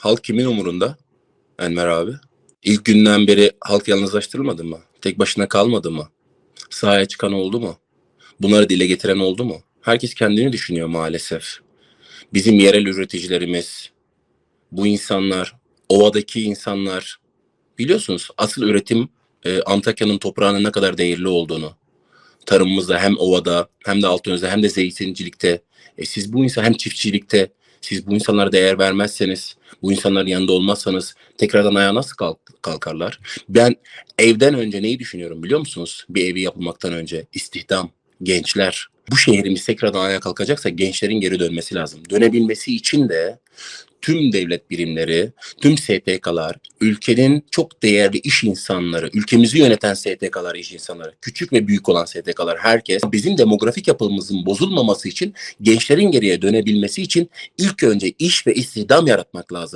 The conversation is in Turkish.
Halk kimin umurunda? Enver abi. İlk günden beri halk yalnızlaştırılmadı mı? Tek başına kalmadı mı? Sahaya çıkan oldu mu? Bunları dile getiren oldu mu? Herkes kendini düşünüyor maalesef. Bizim yerel üreticilerimiz, bu insanlar, ovadaki insanlar biliyorsunuz asıl üretim e, Antakya'nın toprağının ne kadar değerli olduğunu. Tarımımızda hem ovada hem de Altınöz'de hem de zeytincilikte. E, siz bu insan hem çiftçilikte siz bu insanlara değer vermezseniz, bu insanların yanında olmazsanız tekrardan ayağa nasıl kalk- kalkarlar? Ben evden önce neyi düşünüyorum biliyor musunuz? Bir evi yapılmaktan önce istihdam, gençler. Bu şehrimiz tekrardan ayağa kalkacaksa gençlerin geri dönmesi lazım. Dönebilmesi için de tüm devlet birimleri, tüm STK'lar, ülkenin çok değerli iş insanları, ülkemizi yöneten STK'lar, iş insanları, küçük ve büyük olan STK'lar, herkes bizim demografik yapımızın bozulmaması için, gençlerin geriye dönebilmesi için ilk önce iş ve istihdam yaratmak lazım.